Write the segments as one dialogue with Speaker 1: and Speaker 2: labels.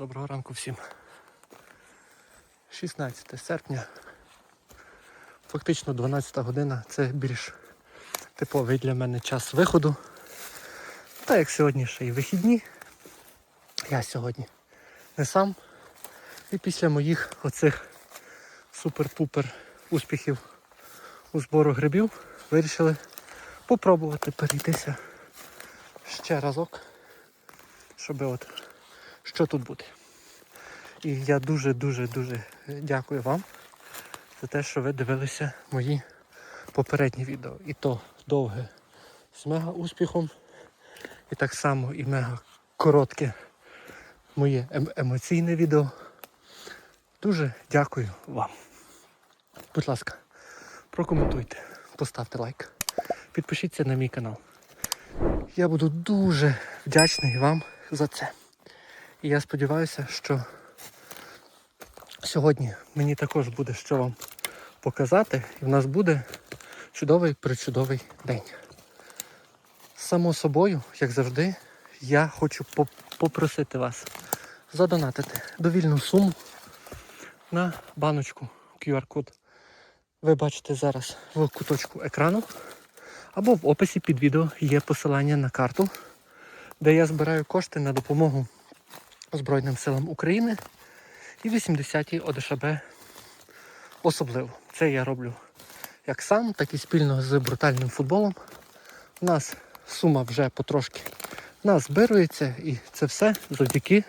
Speaker 1: Доброго ранку всім. 16 серпня. Фактично 12 година. Це більш типовий для мене час виходу. Та як сьогодні ще й вихідні. Я сьогодні не сам. І після моїх оцих супер-пупер успіхів у збору грибів вирішили попробувати перейтися ще разок, щоб от що тут буде. І я дуже-дуже-дуже дякую вам за те, що ви дивилися мої попередні відео. І то довге з мега успіхом. І так само і мега коротке моє ем- емоційне відео. Дуже дякую вам. Будь ласка, прокоментуйте, поставте лайк, підпишіться на мій канал. Я буду дуже вдячний вам за це. І я сподіваюся, що сьогодні мені також буде що вам показати, і в нас буде чудовий причудовий день. Само собою, як завжди, я хочу попросити вас задонатити довільну суму на баночку QR-код. Ви бачите зараз в куточку екрану або в описі під відео є посилання на карту, де я збираю кошти на допомогу Збройним силам України і 80-й ОДШБ особливо. Це я роблю як сам, так і спільно з брутальним футболом. У нас сума вже потрошки назбирується і це все завдяки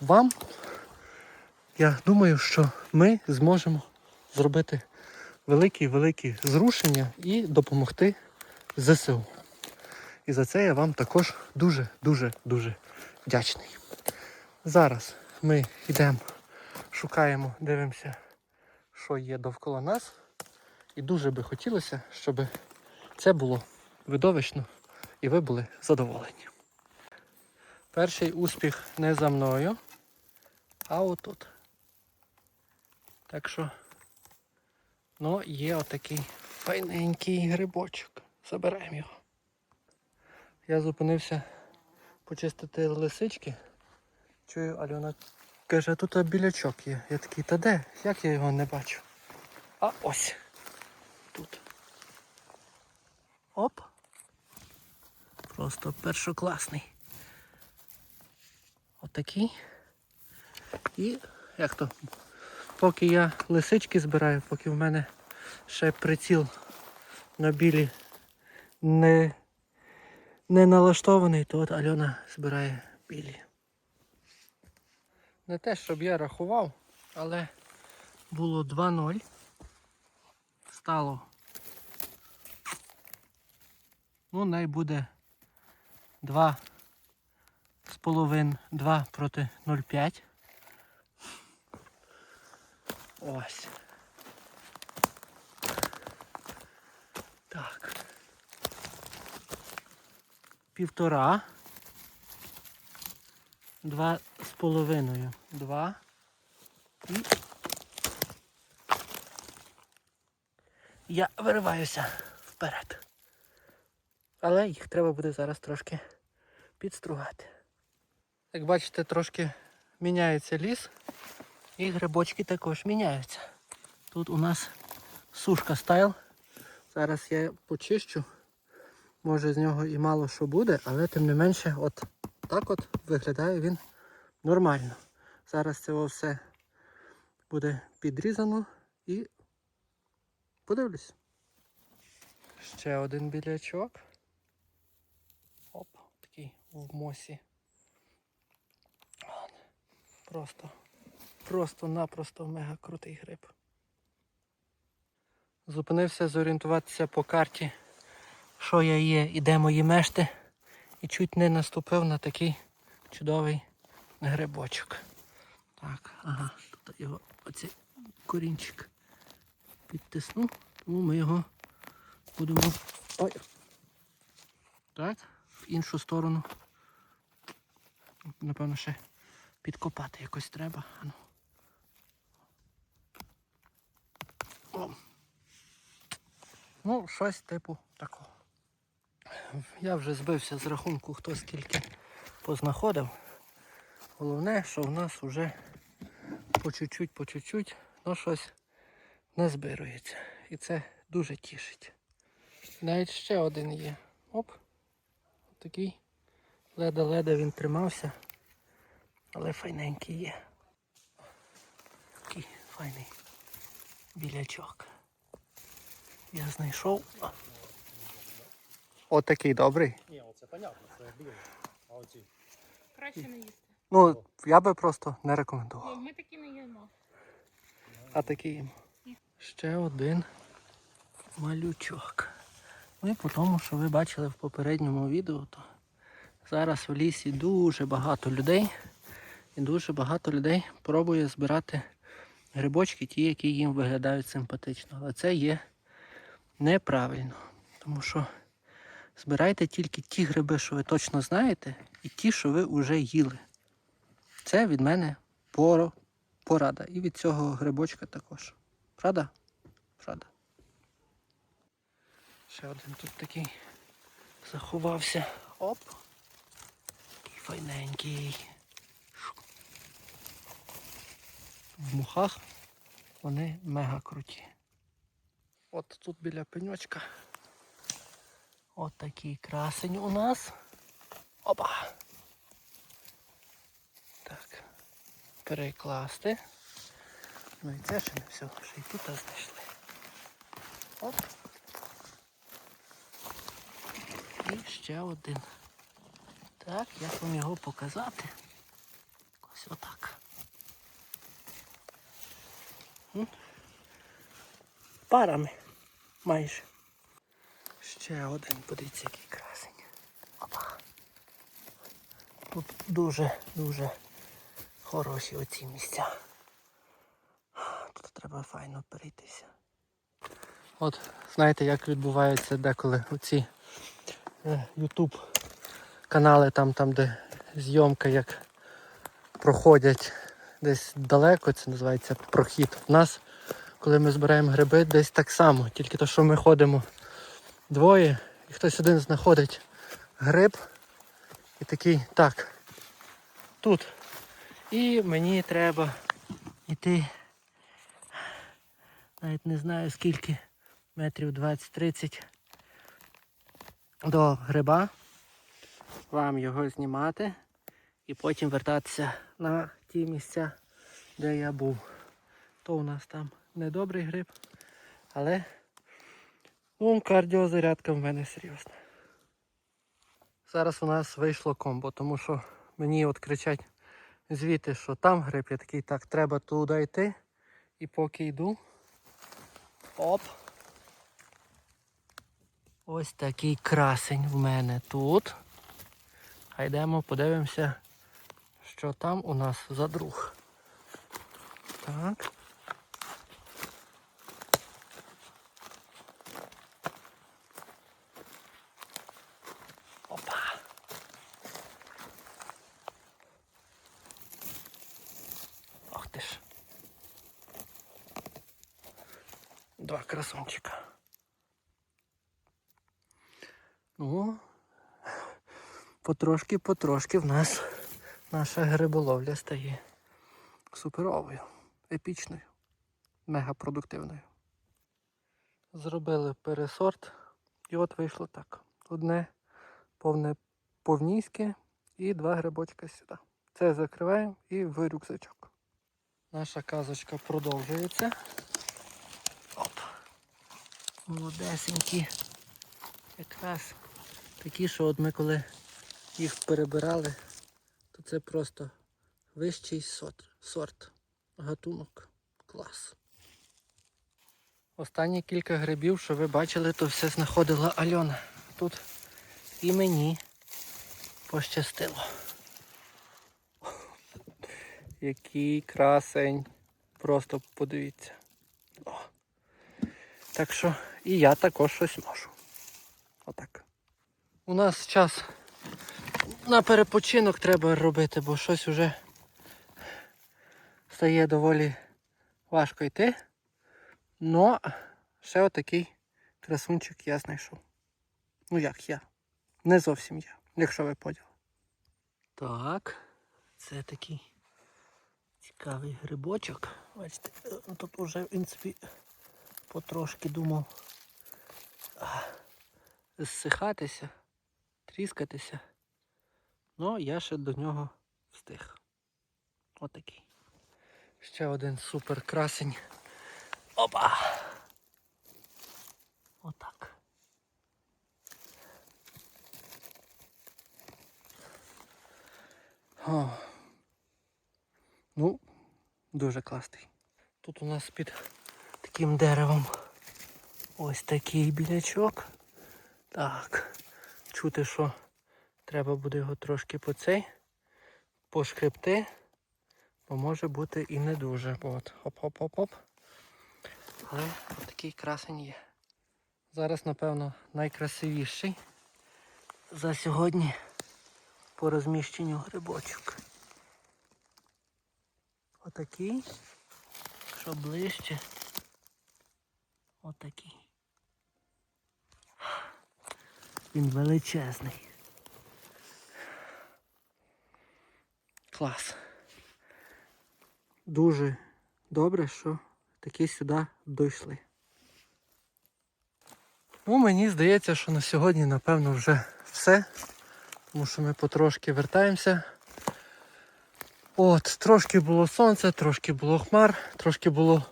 Speaker 1: вам. Я думаю, що ми зможемо зробити великі-великі зрушення і допомогти ЗСУ. І за це я вам також дуже-дуже-дуже вдячний. Зараз ми йдемо, шукаємо, дивимося, що є довкола нас. І дуже би хотілося, щоб це було видовищно і ви були задоволені. Перший успіх не за мною, а отут. Так що, ну, є отакий файненький грибочок. Забираємо його. Я зупинився почистити лисички. Чую, Альона каже, тут білячок є. Я такий, та де? Як я його не бачу? А ось. Тут. Оп. Просто першокласний. Отакий. І як то? Поки я лисички збираю, поки в мене ще приціл на білі не, не налаштований, то от Альона збирає білі. Не те, щоб я рахував, але було 2-0. Стало. Ну, най буде 2 з половин 2 проти 0,5. Ось. Так. Півтора. Два з половиною. Два. І я вириваюся вперед. Але їх треба буде зараз трошки підстругати. Як бачите, трошки міняється ліс. І грибочки також міняються. Тут у нас сушка стайл. Зараз я почищу. Може з нього і мало що буде, але тим не менше, от так от виглядає він нормально. Зараз це все буде підрізано і подивлюсь. Ще один білячок. Оп, такий в мосі. Просто, просто-напросто мега крутий гриб. Зупинився зорієнтуватися по карті, що я є і де мої мешти. І чуть не наступив на такий чудовий грибочок. Так, ага, тут його оцей корінчик підтиснув, тому ми його будемо ой, так, в іншу сторону. Напевно, ще підкопати якось треба. Ану. О. Ну, щось типу такого. Я вже збився з рахунку, хто скільки познаходив. Головне, що в нас вже по чуть-чуть, по чуть-чуть, ну щось не збирується. І це дуже тішить. Навіть ще один є. Оп. Такий. Леда-леда він тримався. Але файненький є. Такий файний білячок. Я знайшов. Отакий добрий.
Speaker 2: Ні, оце понятно, це білий. А оці.
Speaker 3: Краще не їсти.
Speaker 1: Ну, я би просто не рекомендував.
Speaker 3: Ми такі не їмо.
Speaker 1: А такий їм. Ще один малючок. Ну і по тому, що ви бачили в попередньому відео, то зараз в лісі дуже багато людей. І дуже багато людей пробує збирати грибочки, ті, які їм виглядають симпатично. Але це є неправильно. Тому що збирайте тільки ті гриби, що ви точно знаєте, і ті, що ви вже їли. Це від мене порада. І від цього грибочка також. Правда? Правда. Ще один тут такий заховався. Оп. Такий файненький. В мухах вони мега круті. От тут біля пеньочка. От такий красень у нас. Опа. Так перекласти. Ну і це ще не все, ще й тут знайшли. Оп. І ще один. Так, як вам його показати? Ось отак. Парами майже. Ще один, подивіться, який красень. Опа. Тут дуже-дуже хороші оці місця. Тут треба файно перейтися. От, знаєте, як відбувається деколи оці е, YouTube канали, там, там, де зйомка як проходять десь далеко, це називається прохід. У нас, коли ми збираємо гриби, десь так само. Тільки то, що ми ходимо двоє, і хтось один знаходить гриб і такий, так, тут. І мені треба йти, навіть не знаю скільки, метрів 20-30 до гриба, вам його знімати і потім вертатися на ті місця, де я був. То у нас там недобрий гриб, але ну, кардіозарядка в мене серйозна. Зараз у нас вийшло комбо, тому що мені от кричать звідти, що там гриб, я такий, так, треба туди йти. І поки йду. Оп. Ось такий красень в мене тут. А йдемо, подивимося, що там у нас за друг. Так. Два красунчика. Ну, потрошки-потрошки в нас наша гриболовля стає суперовою, епічною, мегапродуктивною. Зробили пересорт, і от вийшло так. Одне повне повністке і два грибочка сюди. Це закриваємо і в рюкзачок. Наша казочка продовжується. Молодесенькі. Якраз такі, що от ми коли їх перебирали, то це просто вищий сорт, сорт гатунок. Клас. Останні кілька грибів, що ви бачили, то все знаходила Альона. Тут і мені пощастило. Який красень. Просто подивіться. О. Так що і я також щось можу. Отак. У нас час на перепочинок треба робити, бо щось вже стає доволі важко йти. Ну, ще отакий красунчик я знайшов. Ну як я? Не зовсім я, якщо ви поняли. Так, Це такий цікавий грибочок. Бачите, тут уже, в принципі, потрошки думав зсихатися, тріскатися. Ну, я ще до нього встиг. Отакий. Ще один супер красень. Опа! Отак. О. Ну, дуже класний. Тут у нас під таким деревом ось такий білячок. Так. Чути, що треба буде його трошки по цей пошкребти, бо може бути і не дуже. От, хоп-хоп-хоп-хоп. Але такий красень є. Зараз, напевно, найкрасивіший за сьогодні по розміщенню грибочок. Отакий, що ближче. Отакий. Він величезний. Клас. Дуже добре, що таки сюди дійшли. Ну, мені здається, що на сьогодні, напевно, вже все. Тому що ми потрошки вертаємося. От, трошки було сонце, трошки було хмар, трошки було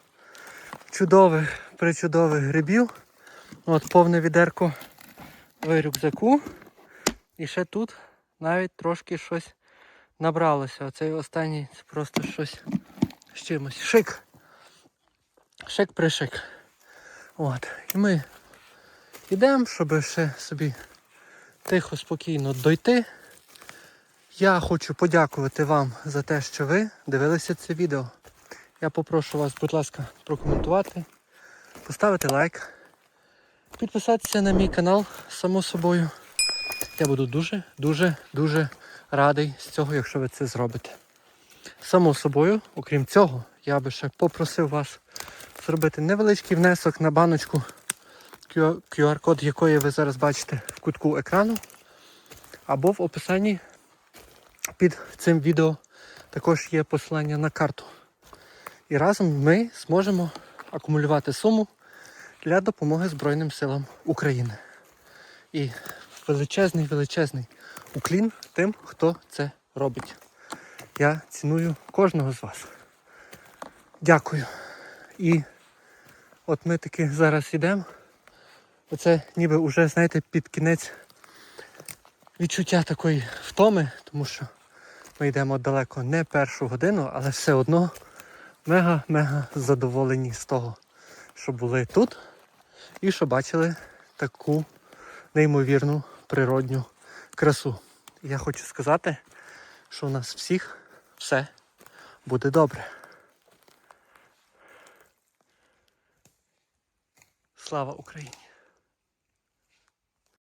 Speaker 1: чудових, причудових грибів. От повне відерко в рюкзаку. І ще тут навіть трошки щось набралося. Оцей останній це просто щось з чимось. Шик. Шик пришик. От. І ми йдемо, щоб ще собі тихо, спокійно дойти. Я хочу подякувати вам за те, що ви дивилися це відео. Я попрошу вас, будь ласка, прокоментувати, поставити лайк, підписатися на мій канал, само собою. Я буду дуже, дуже, дуже радий з цього, якщо ви це зробите. Само собою, окрім цього, я би ще попросив вас зробити невеличкий внесок на баночку, QR-код якої ви зараз бачите в кутку екрану, або в описанні під цим відео також є посилання на карту. І разом ми зможемо акумулювати суму для допомоги Збройним силам України. І величезний, величезний уклін тим, хто це робить. Я ціную кожного з вас. Дякую. І от ми таки зараз йдемо. Оце ніби вже, знаєте, під кінець відчуття такої втоми, тому що ми йдемо далеко не першу годину, але все одно мега-мега задоволені з того, що були тут і що бачили таку неймовірну природню красу. Я хочу сказати, що у нас всіх все буде добре. Слава Україні!